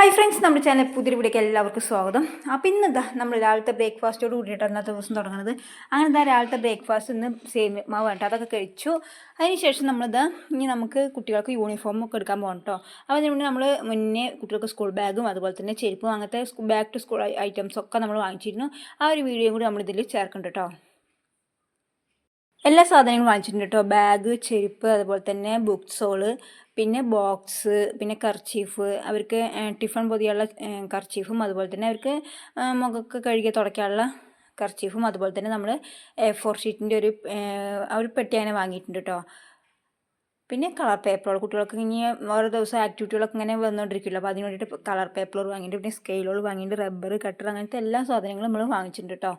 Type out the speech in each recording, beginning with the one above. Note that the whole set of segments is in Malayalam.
ഹായ് ഫ്രണ്ട്സ് നമ്മുടെ ചാനൽ പുതിയ വീഡിയോക്ക് എല്ലാവർക്കും സ്വാഗതം. അപ്പോൾ ഇന്ന് ഇതാ നമ്മൾ രാവിലത്തെ ബ്രേക്ക്ഫാസ്റ്റോട് കൂടിയിട്ട് അന്നത്തെ ദിവസം തുടങ്ങുന്നത് അങ്ങനെ ഇതാ രാവിലത്തെ ബ്രേക്ക്ഫാസ്റ്റ് ഇന്ന് സെയിം മാവ് വേണ്ട അതൊക്കെ കഴിച്ചു. അതിനുശേഷം നമ്മളിത് ഇനി നമുക്ക് കുട്ടികൾക്ക് യൂണിഫോം ഒക്കെ എടുക്കാൻ പോകണം കേട്ടോ അപ്പോൾ അതിനുവേണ്ടി നമ്മൾ മുന്നേ കുട്ടികൾക്ക് സ്കൂൾ ബാഗും അതുപോലെ തന്നെ ചെരുപ്പും അങ്ങനത്തെ ബാക്ക് ടു സ്കൂൾ ഐറ്റംസ് ഒക്കെ നമ്മൾ വാങ്ങിച്ചിരുന്നു. ആ ഒരു വീഡിയോയും കൂടി നമ്മളിതിൽ ചേർക്കുന്നുണ്ട് കേട്ടോ എല്ലാ സാധനങ്ങളും വാങ്ങിച്ചിട്ടുണ്ട് കേട്ടോ. ബാഗ് ചെരുപ്പ് അതുപോലെ തന്നെ ബുക്സോൾ പിന്നെ ബോക്സ് പിന്നെ കർച്ചീഫ് അവർക്ക് ടിഫൺ പൊതിയുള്ള കർച്ചീഫും അതുപോലെ തന്നെ അവർക്ക് മുഖമൊക്കെ കഴുകി തുടയ്ക്കാനുള്ള കർച്ചീഫും അതുപോലെ തന്നെ നമ്മൾ എ ഫോർ ഷീറ്റിന്റെ ഒരു ഒരു പെട്ടി അങ്ങനെ വാങ്ങിയിട്ടുണ്ട് കേട്ടോ. പിന്നെ കളർ പേപ്പറുകൾ കുട്ടികൾക്ക് ഇനി ഓരോ ദിവസം ആക്ടിവിറ്റികളൊക്കെ ഇങ്ങനെ വന്നുകൊണ്ടിരിക്കുമല്ലോ അപ്പോൾ അതിന് വേണ്ടിയിട്ട് കളർ പേപ്പറുകൾ വാങ്ങിയിട്ട് പിന്നെ സ്കെയിലുകൾ വാങ്ങിയിട്ട് റബ്ബർ കട്ടർ അങ്ങനത്തെ എല്ലാ സാധനങ്ങളും നമ്മൾ വാങ്ങിച്ചിട്ടുണ്ട് കേട്ടോ.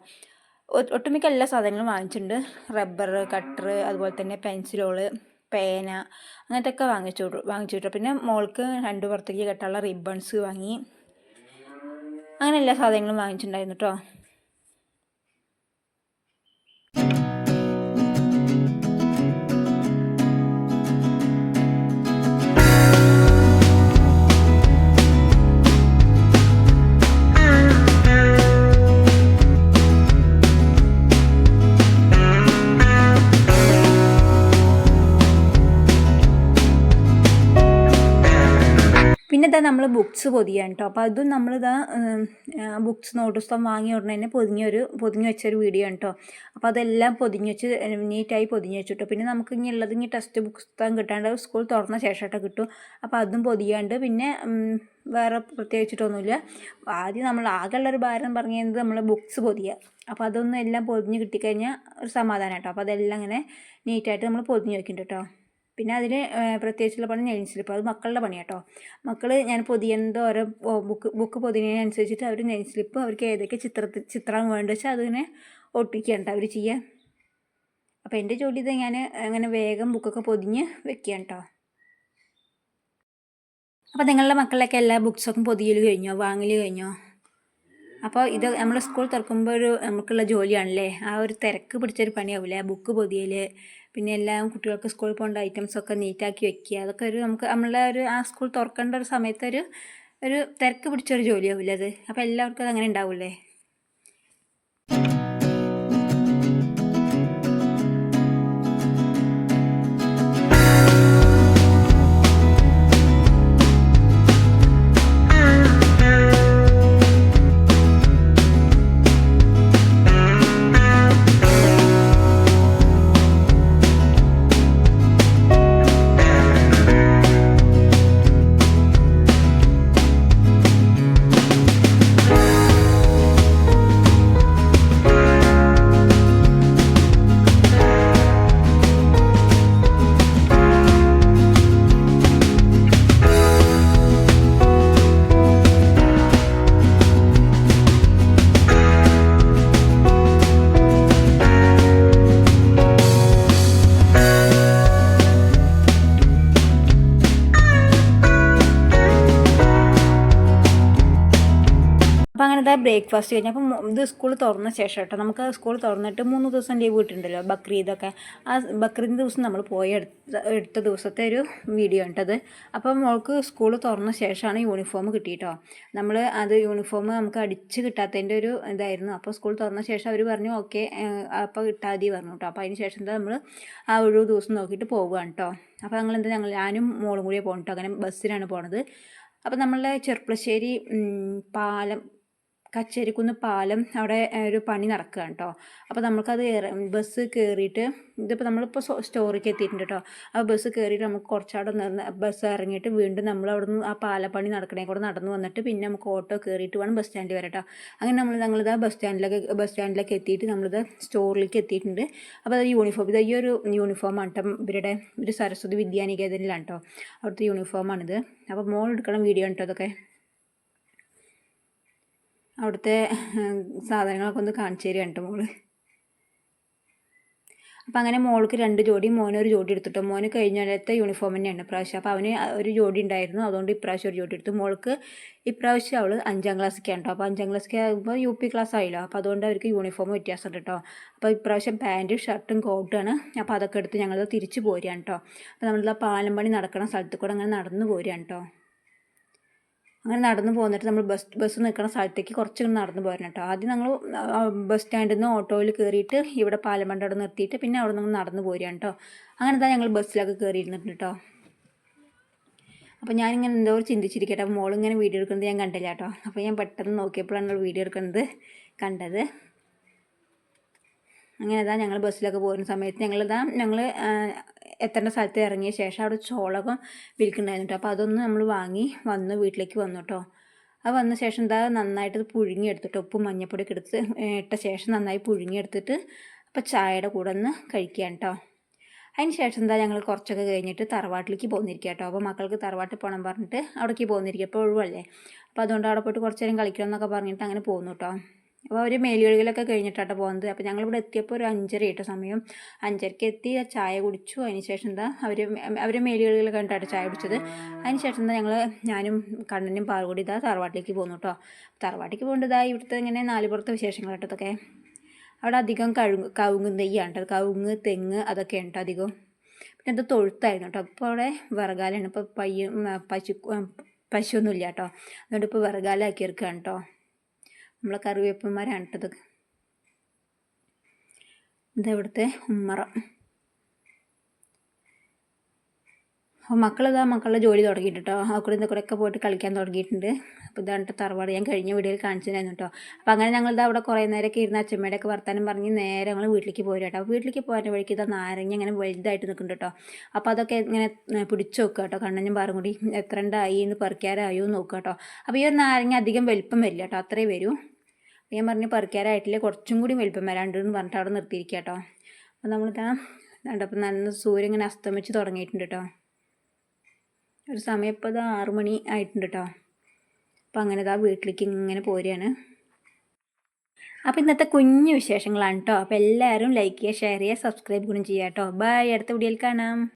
ഒട്ടുമിക്ക എല്ലാ സാധനങ്ങളും വാങ്ങിച്ചിട്ടുണ്ട്. റബ്ബർ കട്ടർ അതുപോലെ തന്നെ പെൻസിലുകൾ പേന അങ്ങനത്തെ ഒക്കെ വാങ്ങിച്ചു വാങ്ങിച്ചു പിന്നെ മോൾക്ക് രണ്ട് പുറത്തേക്ക് കെട്ടാനുള്ള റിബൺസ് വാങ്ങി. അങ്ങനെ എല്ലാ സാധനങ്ങളും വാങ്ങിച്ചിട്ടുണ്ടായിരുന്നു കേട്ടോ ഇതാ നമ്മൾ ബുക്ക്സ് പൊതിയാണ് കേട്ടോ അപ്പോൾ അതും നമ്മളിതാ ബുക്ക്സ് നോട്ട് പുസ്തകം വാങ്ങി ഉടനെ തന്നെ പൊതിഞ്ഞൊരു പൊതിഞ്ഞ് വെച്ചൊരു വീഡിയോ ആണ് കേട്ടോ അപ്പോൾ അതെല്ലാം പൊതിഞ്ഞ് വെച്ച് നീറ്റായി പൊതിഞ്ഞ് വെച്ചു കേട്ടോ പിന്നെ നമുക്ക് ഇനി ഉള്ളത് ഇനി ടെക്സ്റ്റ് പുസ്തകം കിട്ടാണ്ട് സ്കൂൾ തുറന്ന ശേഷമായിട്ട് കിട്ടും. അപ്പോൾ അതും പൊതിയാണ്ട് പിന്നെ വേറെ പ്രത്യേകിച്ചിട്ടൊന്നുമില്ല ആദ്യം നമ്മൾ ആകെയുള്ളൊരു ഭാരം പറഞ്ഞത് നമ്മൾ ബുക്ക്സ് പൊതിയുക അപ്പോൾ അതൊന്നും എല്ലാം പൊതിഞ്ഞ് കിട്ടിക്കഴിഞ്ഞാൽ ഒരു സമാധാനം കേട്ടോ അപ്പോൾ അതെല്ലാം ഇങ്ങനെ നീറ്റായിട്ട് നമ്മൾ പൊതിഞ്ഞ് വെക്കുന്നുണ്ട് കേട്ടോ പിന്നെ അതിന് പ്രത്യേകിച്ചുള്ള പണി നെയിൻ സ്ലിപ്പ് അത് മക്കളുടെ പണി കേട്ടോ മക്കൾ ഞാൻ പൊതിയുന്നത് ഓരോ ബുക്ക് ബുക്ക് പൊതിയുന്നതിനനുസരിച്ചിട്ട് അവർ നെയിൻ സ്ലിപ്പ് അവർക്ക് ഏതൊക്കെ ചിത്രത്തിൽ ചിത്രം വേണ്ട വെച്ചാൽ അതിങ്ങനെ ഒട്ടിക്കുകയാണ് അവർ ചെയ്യുക അപ്പോൾ എന്റെ ജോലി ഇത് ഞാൻ അങ്ങനെ വേഗം ബുക്കൊക്കെ പൊതിഞ്ഞ് വെക്കുകയാണ് കേട്ടോ അപ്പോൾ നിങ്ങളുടെ മക്കളിലൊക്കെ എല്ലാ ബുക്സൊക്കെ പൊതിയൽ കഴിഞ്ഞോ? വാങ്ങൽ കഴിഞ്ഞോ? അപ്പോൾ ഇത് നമ്മൾ സ്കൂൾ തുറക്കുമ്പോൾ ഒരു നമുക്കുള്ള ജോലിയാണല്ലേ? ആ ഒരു തിരക്ക് പിടിച്ചൊരു പണിയാവില്ലേ ബുക്ക് പൊതിയൽ പിന്നെ എല്ലാം കുട്ടികൾക്ക് സ്കൂളിൽ പോകേണ്ട ഐറ്റംസൊക്കെ നീറ്റാക്കി വെക്കുക. അതൊക്കെ ഒരു നമുക്ക് നമ്മളെ ഒരു ആ സ്കൂൾ തുറക്കേണ്ട ഒരു സമയത്തൊരു ഒരു തിരക്ക് പിടിച്ചൊരു ജോലിയാവില്ലേ അത്? അപ്പോൾ എല്ലാവർക്കും അത് അങ്ങനെ ഉണ്ടാവില്ലേ അങ്ങനെ ബ്രേക്ക്ഫാസ്റ്റ് കഴിഞ്ഞ്. അപ്പം ഇത് സ്കൂൾ തുറന്ന ശേഷം കേട്ടോ. നമുക്ക് സ്കൂൾ തുറന്നിട്ട് മൂന്ന് ദിവസം ലീവ് കിട്ടുന്നുണ്ടല്ലോ ബക്രീദൊക്കെ. ആ ബക്രീദ് ദിവസം നമ്മൾ പോയി എടുത്ത എടുത്ത ദിവസത്തെ ഒരു വീഡിയോ ഉണ്ടത് അപ്പം മോൾക്ക് സ്കൂൾ തുറന്ന ശേഷമാണ് യൂണിഫോം കിട്ടിയിട്ടോ. നമ്മൾ അത് യൂണിഫോം നമുക്ക് അടിച്ച് കിട്ടാത്തതിന്റെ ഒരു ഇതായിരുന്നു. അപ്പോൾ സ്കൂൾ തുറന്ന ശേഷം അവർ പറഞ്ഞു ഓക്കെ അപ്പോൾ കിട്ടാതി പറഞ്ഞു കേട്ടോ. അപ്പോൾ അതിന് ശേഷം എന്താ നമ്മൾ ആ ഒരു ദിവസം നോക്കിയിട്ട് പോവുകയാണ് കേട്ടോ. അപ്പോൾ ഞങ്ങൾ എന്താ ഞങ്ങൾ ഞാനും മോളും കൂടിയേ പോകണം കേട്ടോ. അങ്ങനെ ബസ്സിലാണ് പോണത്. അപ്പോൾ നമ്മളുടെ ചെർപ്പളശ്ശേരി പാലം കച്ചേരിക്കുന്ന് പാലം അവിടെ ഒരു പണി നടക്കുകയാണ് കേട്ടോ അപ്പോൾ നമുക്കത് ബസ് കയറിയിട്ട് ഇതിപ്പോൾ നമ്മളിപ്പോൾ സ്റ്റോറിക്ക് എത്തിയിട്ടുണ്ട് കേട്ടോ ആ ബസ് കയറിയിട്ട് നമുക്ക് കുറച്ചവിടെ നിന്ന് ബസ് ഇറങ്ങിയിട്ട് വീണ്ടും നമ്മൾ അവിടെ നിന്ന് ആ പാലപ്പണി നടക്കണേ കൂടെ നടന്നു വന്നിട്ട് പിന്നെ നമുക്ക് ഓട്ടോ കയറിയിട്ട് വേണം ബസ് സ്റ്റാൻഡിൽ വരാം കേട്ടോ അങ്ങനെ നമ്മൾ ഞങ്ങളിത് ബസ് സ്റ്റാൻഡിലൊക്കെ ബസ് സ്റ്റാൻഡിലൊക്കെ എത്തിയിട്ട് നമ്മളിത് സ്റ്റോറിലേക്ക് എത്തിയിട്ടുണ്ട്. അപ്പോൾ അത് യൂണിഫോം ഇത് ഈ ഒരു യൂണിഫോമാണ് കേട്ടോ ഇവരുടെ ഒരു സരസ്വതി വിദ്യാനികേതനിലാണ് കേട്ടോ അവിടുത്തെ യൂണിഫോമാണിത് അപ്പോൾ മോൾ എടുക്കണം വീഡിയോ കേട്ടോ അതൊക്കെ അവിടുത്തെ സാധനങ്ങളൊക്കെ ഒന്ന് കാണിച്ചു തരിക കേട്ടോ മോൾ? അപ്പം അങ്ങനെ മോൾക്ക് രണ്ട് ജോഡി മോനൊരു ജോഡി എടുത്തിട്ടോ മോന് കഴിഞ്ഞാലത്തെ യൂണിഫോം തന്നെയാണ് ഇപ്രാവശ്യം. അപ്പോൾ അവന് ഒരു ജോഡി ഉണ്ടായിരുന്നു. അതുകൊണ്ട് ഇപ്രാവശ്യം ഒരു ജോഡി എടുത്തു. മോൾക്ക് ഇപ്രാവശ്യം അവൾ അഞ്ചാം ക്ലാസ്സിലേക്കാണ് കേട്ടോ. അപ്പോൾ അഞ്ചാം ക്ലാസ്സിലേക്ക് ആകുമ്പോൾ യു പി ക്ലാസ് ആയില്ലോ. അപ്പോൾ അതുകൊണ്ട് അവർക്ക് യൂണിഫോം വ്യത്യാസമുണ്ട് കേട്ടോ. അപ്പോൾ ഇപ്രാവശ്യം പാന്റും ഷർട്ടും കോട്ടുമാണ് അപ്പോൾ അതൊക്കെ എടുത്ത് ഞങ്ങൾ തിരിച്ചു പോരുകയാണ് കേട്ടോ. അപ്പോൾ നമ്മളിതാ പാലം പണി നടക്കുന്ന സ്ഥലത്ത് കൂടെ അങ്ങനെ നടന്നു പോരുകയാണ് കേട്ടോ. അങ്ങനെ നടന്നു പോന്നിട്ട് നമ്മൾ ബസ് ബസ് നിൽക്കുന്ന സ്ഥലത്തേക്ക് കുറച്ച് നടന്നു പോരണം കേട്ടോ. ആദ്യം ഞങ്ങൾ ബസ് സ്റ്റാൻഡിൽ നിന്ന് ഓട്ടോയിൽ കയറിയിട്ട് ഇവിടെ പാലമണ്ട അവിടെ നിർത്തിയിട്ട് പിന്നെ അവിടെ നിന്ന് നടന്നു പോരുകയാണ് കേട്ടോ. അങ്ങനെ തന്നെ ഞങ്ങൾ ബസ്സിലൊക്കെ കയറിയിരുന്നിട്ട് കേട്ടോ. അപ്പോൾ ഞാനിങ്ങനെ എന്തോ ചിന്തിച്ചിരിക്കട്ടെ. അപ്പോൾ മോളിങ്ങനെ വീഡിയോ എടുക്കുന്നത് ഞാൻ കണ്ടില്ല കേട്ടോ. അപ്പോൾ ഞാൻ പെട്ടെന്ന് നോക്കിയപ്പോഴാണ് വീഡിയോ എടുക്കുന്നത് കണ്ടത്. അങ്ങനെ ഇതാ ഞങ്ങൾ ബസ്സിലൊക്കെ പോകുന്ന സമയത്ത് ഞങ്ങളിതാ ഞങ്ങൾ എത്തേണ്ട സ്ഥലത്ത് ഇറങ്ങിയ ശേഷം അവിടെ ചോളകം വിൽക്കുന്നുണ്ടായിരുന്നു കേട്ടോ. അപ്പോൾ അതൊന്ന് നമ്മൾ വാങ്ങി വന്ന് വീട്ടിലേക്ക് വന്നു കേട്ടോ. അത് വന്ന ശേഷം എന്താ നന്നായിട്ട് പുഴുങ്ങിയെടുത്തിട്ട് ഉപ്പും മഞ്ഞപ്പൊടിയൊക്കെ എടുത്ത് ഇട്ട ശേഷം നന്നായി പുഴുങ്ങിയെടുത്തിട്ട് അപ്പോൾ ചായയുടെ കൂടെ ഒന്ന് കഴിക്കുകയാണ് കേട്ടോ. അതിന് ശേഷം എന്താ ഞങ്ങൾ കുറച്ചൊക്കെ കഴിഞ്ഞിട്ട് തറവാട്ടിലേക്ക് പോകുന്നിരിക്കുക കേട്ടോ. അപ്പോൾ മക്കൾക്ക് തറവാട്ടിൽ പോകണം പറഞ്ഞിട്ട് അവിടേക്ക് പോകുന്നിരിക്കുക അപ്പോൾ ഒഴിവല്ലേ? അപ്പോൾ അതുകൊണ്ട് അവിടെ പോയിട്ട് കുറച്ച് നേരം കളിക്കണം എന്നൊക്കെ പറഞ്ഞിട്ട് അങ്ങനെ പോകുന്നു കേട്ടോ. അപ്പോൾ അവർ മേലുകളിലൊക്കെ കഴിഞ്ഞിട്ടാട്ടോ പോകുന്നത്. അപ്പോൾ ഞങ്ങളിവിടെ എത്തിയപ്പോൾ ഒരു അഞ്ചര ഇട്ട സമയം. അഞ്ചരയ്ക്ക് എത്തി ചായ കുടിച്ചു. അതിനുശേഷം എന്താ അവർ അവർ മേലുകളിൽ കണ്ടിട്ടാണ് ചായ കുടിച്ചത്. അതിനുശേഷം എന്താ ഞങ്ങൾ ഞാനും കണ്ണനും പാറുകൂടി ഇതാ തറവാട്ടിലേക്ക് പോകുന്നു കേട്ടോ തറവാട്ടിലേക്ക് പോകേണ്ടതാ ഇവിടുത്തെ ഇങ്ങനെ നാലുപുറത്തെ വിശേഷങ്ങൾ കേട്ടതൊക്കെ അവിടെ അധികം കഴുങ്ങ് കവുങ്ങ് നെയ്യാണ് കേട്ടോ കവുങ്ങ് തെങ്ങ് അതൊക്കെ ഉണ്ട് അധികം. പിന്നെ അത് തൊഴുത്തായിരുന്നു കേട്ടോ അപ്പോൾ അവിടെ വിറകാലാണ്. ഇപ്പോൾ പയ്യ പശു പശുവൊന്നുമില്ല കേട്ടോ അതുകൊണ്ട് ഇപ്പോൾ വിറകാലാക്കിയെടുക്കുകയാണ് കേട്ടോ നമ്മളെ കറിവേപ്പന്മാരാണ് കേട്ടത് ഇതവിടുത്തെ ഉമ്മറ. അപ്പോൾ മക്കളിതാ മക്കളുടെ ജോലി തുടങ്ങിയിട്ട് കേട്ടോ ആ കൂടെ കൂടെ ഒക്കെ പോയിട്ട് കളിക്കാൻ തുടങ്ങിയിട്ടുണ്ട്. അപ്പോൾ ഇതാണ് തറവാട്. ഞാൻ കഴിഞ്ഞ വീഡിയോയിൽ കാണിച്ചിരുന്നു കേട്ടോ അപ്പോൾ അങ്ങനെ ഞങ്ങളിതാ അവിടെ കുറേ നേരമൊക്കെ ഇരുന്ന് അച്ഛമ്മയുടെയൊക്കെ വർത്താനം പറഞ്ഞ് നേരെ ഞങ്ങൾ വീട്ടിലേക്ക് പോരും കേട്ടോ വീട്ടിലേക്ക് പോകാൻ വഴിക്ക് ഇതാ നാരങ്ങ ഇങ്ങനെ വലുതായിട്ട് നിൽക്കുന്നുണ്ട് കേട്ടോ അപ്പോൾ അതൊക്കെ ഇങ്ങനെ പിടിച്ച് നോക്കുക കേട്ടോ കണ്ണനും പാറും കൂടി എത്രണ്ടായി എന്ന് പറിക്കാറായോ എന്ന് നോക്കുക കേട്ടോ അപ്പോൾ ഈ ഒരു നാരങ്ങ അധികം വലിപ്പം വരില്ല കേട്ടോ അത്രേ വരൂ. ഞാൻ പറഞ്ഞ് പറിക്കാറായിട്ടില്ല കുറച്ചും കൂടി വലിപ്പം വരാണ്ട് എന്ന് പറഞ്ഞിട്ട് അവിടെ നിർത്തിയിരിക്കുക കേട്ടോ അപ്പോൾ നമ്മളിതാ കണ്ടപ്പോൾ നല്ല സൂര്യൻ ഇങ്ങനെ അസ്തമിച്ച് തുടങ്ങിയിട്ടുണ്ട് കേട്ടോ. ഒരു സമയം ഇപ്പോൾ ഇത് ആറു മണി ആയിട്ടുണ്ട് കേട്ടോ. അപ്പോൾ അങ്ങനെ ഇതാ വീട്ടിലേക്ക് ഇങ്ങനെ പോരുകയാണ്. അപ്പോൾ ഇന്നത്തെ കുഞ്ഞു വിശേഷങ്ങളാണ് കേട്ടോ. അപ്പോൾ എല്ലാവരും ലൈക്ക് ചെയ്യുക ഷെയർ ചെയ്യുക സബ്സ്ക്രൈബ് കൂടി ചെയ്യുക കേട്ടോ. ബൈ അടുത്ത വീഡിയോയിൽ കാണാം.